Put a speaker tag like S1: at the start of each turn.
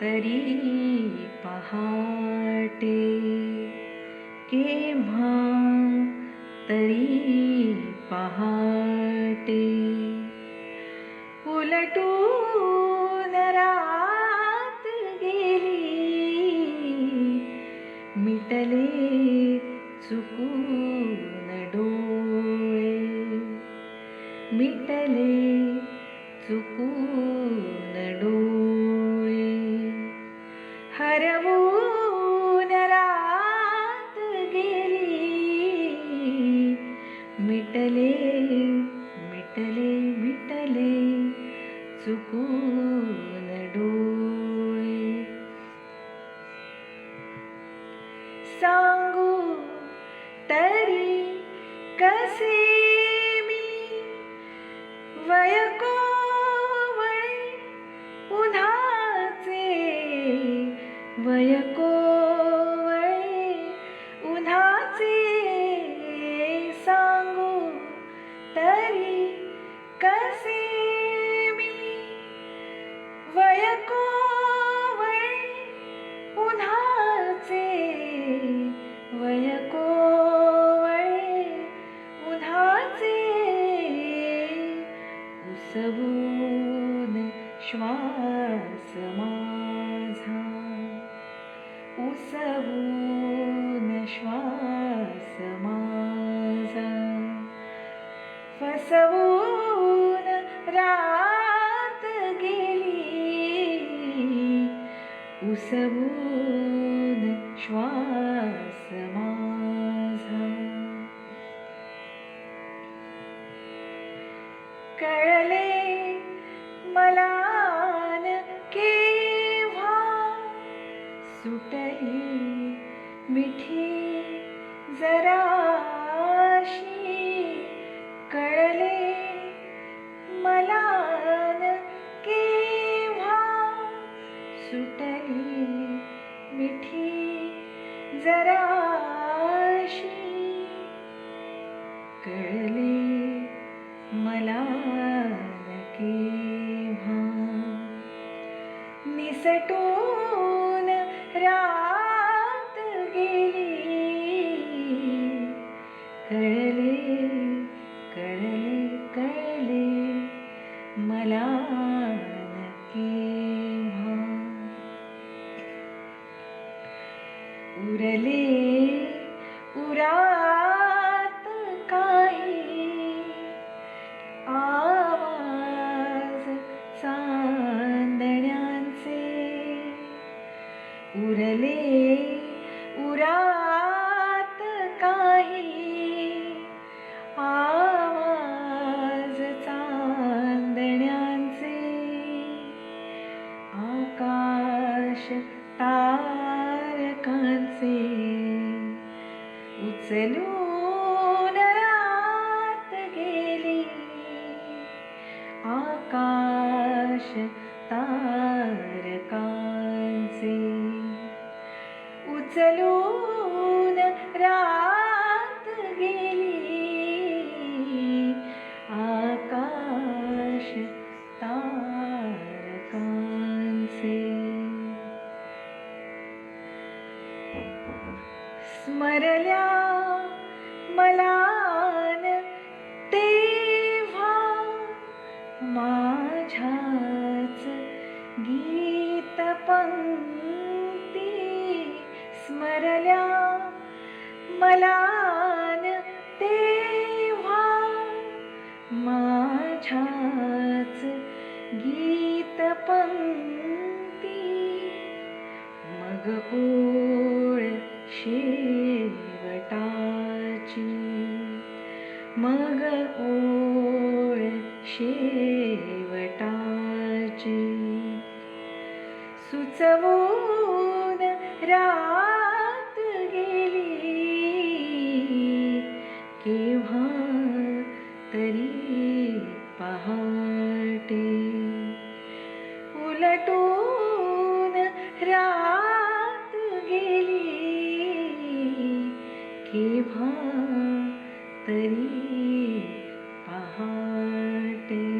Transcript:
S1: तरी पहाटे केव्हा तरी पहाटे। उलटून रात गेली मिटले चुकून डोळे। मिटले चुकून डोळे हरवून रात गेली. मिटले मिटले मिटले चुकून डोळे. ವಯಕೋ फसवून श्वास माझा. फसवून रात गेली उसवून श्वास सुटली मिठी जराशी. कळली मला केव्हा निसटून रात गेली. कळली उरले उरात काही. आवाज सांदण्यांचे. उरले उरात काही. आवाज चांदण्यांचे आकाश ता तारकांचे उचलून रात गेली. आकाश तारकांचे उचलून स्मरल्या मला तेव्हा माझ्याच गीत पंक्ती स्मरल्या मला तेव्हा माझ्याच गीत पंक्ती मग ओळ शेवटाची. मग ओळ शेवटाची. सुचवून रात गेली. केव्हा तरी पहा. भा तरी पहाटे।